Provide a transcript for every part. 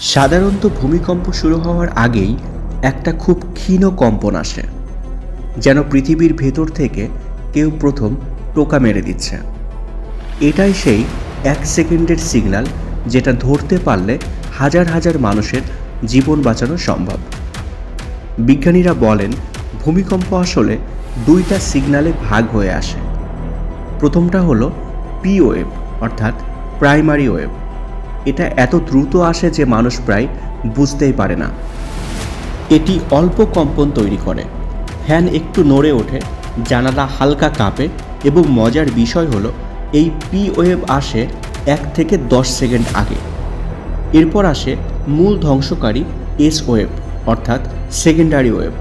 সাধারণত ভূমিকম্প শুরু হওয়ার আগেই একটা খুব ক্ষীণ কম্পন আসে, যেন পৃথিবীর ভেতর থেকে কেউ প্রথম টোকা মেরে দিচ্ছে। এটাই সেই এক সেকেন্ডের সিগন্যাল যেটা ধরতে পারলে হাজার হাজার মানুষের জীবন বাঁচানো সম্ভব। বিজ্ঞানীরা বলেন, ভূমিকম্প আসলে দুইটা সিগনালে ভাগ হয়ে আসে। প্রথমটা হলো পি ওয়েভ অর্থাৎ প্রাইমারি ওয়েভ এটা এত দ্রুত আসে যে মানুষ প্রায় বুঝতেই পারে না। এটি অল্প কম্পন তৈরি করে। ফ্যান একটু নড়ে ওঠে, জানালা হালকা কাঁপে এবং মজার বিষয় হলো, এই পি ওয়েভ আসে এক থেকে দশ সেকেন্ড আগে। এরপর আসে মূল ধ্বংসকারী এস ওয়েভ অর্থাৎ সেকেন্ডারি ওয়েভ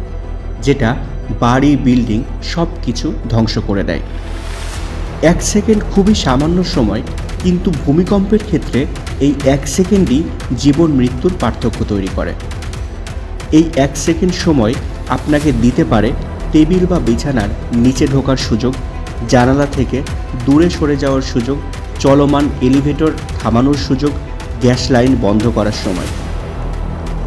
যেটা বাড়ি বিল্ডিং সব কিছু ধ্বংস করে দেয়। এক সেকেন্ড খুবই সামান্য সময়, কিন্তু ভূমিকম্পের ক্ষেত্রে এই এক সেকেন্ডই জীবন মৃত্যুর পার্থক্য তৈরি করে। এই এক সেকেন্ড সময় আপনাকে দিতে পারে টেবিল বা বিছানার নিচে ঢোকার সুযোগ, জানালা থেকে দূরে সরে যাওয়ার সুযোগ, চলমান এলিভেটর থামানোর সুযোগ, গ্যাস লাইন বন্ধ করার সময়।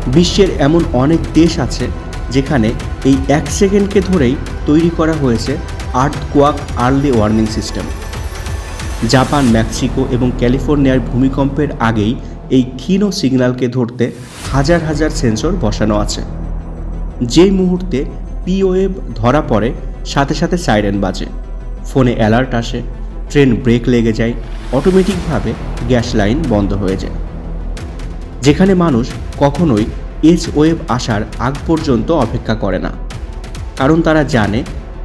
বিশ্বের এমন অনেক দেশ আছে যেখানে এই এক সেকেন্ডকে ধরেই তৈরি করা হয়েছে earthquake early warning system. Japan, Mexico এবং ক্যালিফোর্নিয়ার ভূমিকম্পের আগেই এই ক্ষীণ সিগন্যালকে ধরতে হাজার হাজার সেন্সর বসানো আছে। যেই মুহূর্তে পিওএব ধরা পড়ে, সাথে সাথে সাইরেন বাজে। ফোনে অ্যালার্ট আসে, ট্রেন ব্রেক লেগে যায়, অটোমেটিকভাবে গ্যাস লাইন বন্ধ হয়ে যায়। যেখানে মানুষ কখনোই এজ ওয়েভ আসার আগ পর্যন্ত অপেক্ষা করে না। কারণ তারা জানে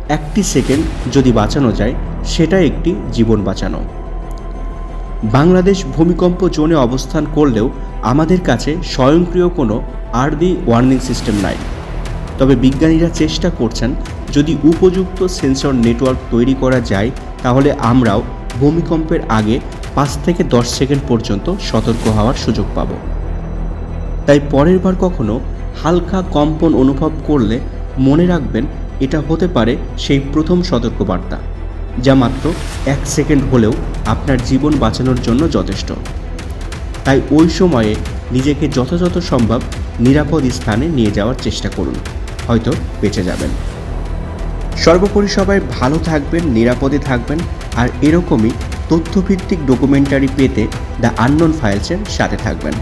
একটি সেকেন্ড যদি বাঁচানো যায়, সেটা একটি জীবন বাঁচানো। বাংলাদেশ ভূমিকম্প জোনে অবস্থান করলেও আমাদের কাছে স্বয়ংক্রিয় কোনো আরবি ওয়ার্নিং সিস্টেম নাই। তবে বিজ্ঞানীরা চেষ্টা করছেন, যদি উপযুক্ত সেন্সর নেটওয়ার্ক তৈরি করা যায়, তাহলে আমরাও ভূমিকম্পের আগে পাঁচ থেকে দশ সেকেন্ড পর্যন্ত সতর্ক হওয়ার সুযোগ পাব। তাই পরের বার কখনো হালকা কম্পন অনুভব করলে মনে রাখবেন এটা হতে পারে সেই প্রথম সতর্কবার্তা, যা মাত্র এক সেকেন্ড হলেও আপনার জীবন বাঁচানোর জন্য যথেষ্ট। তাই ওই সময়ে নিজেকে যথাযথ সম্ভব নিরাপদ স্থানে নিয়ে যাওয়ার চেষ্টা করুন, হয়তো বেঁচে যাবেন। সর্বোপরি সবাই ভালো থাকবেন, নিরাপদে থাকবেন, আর এরকমই তথ্যভিত্তিক ডকুমেন্টারি পেতে দ্য আননোন ফাইলসের সাথে থাকবেন।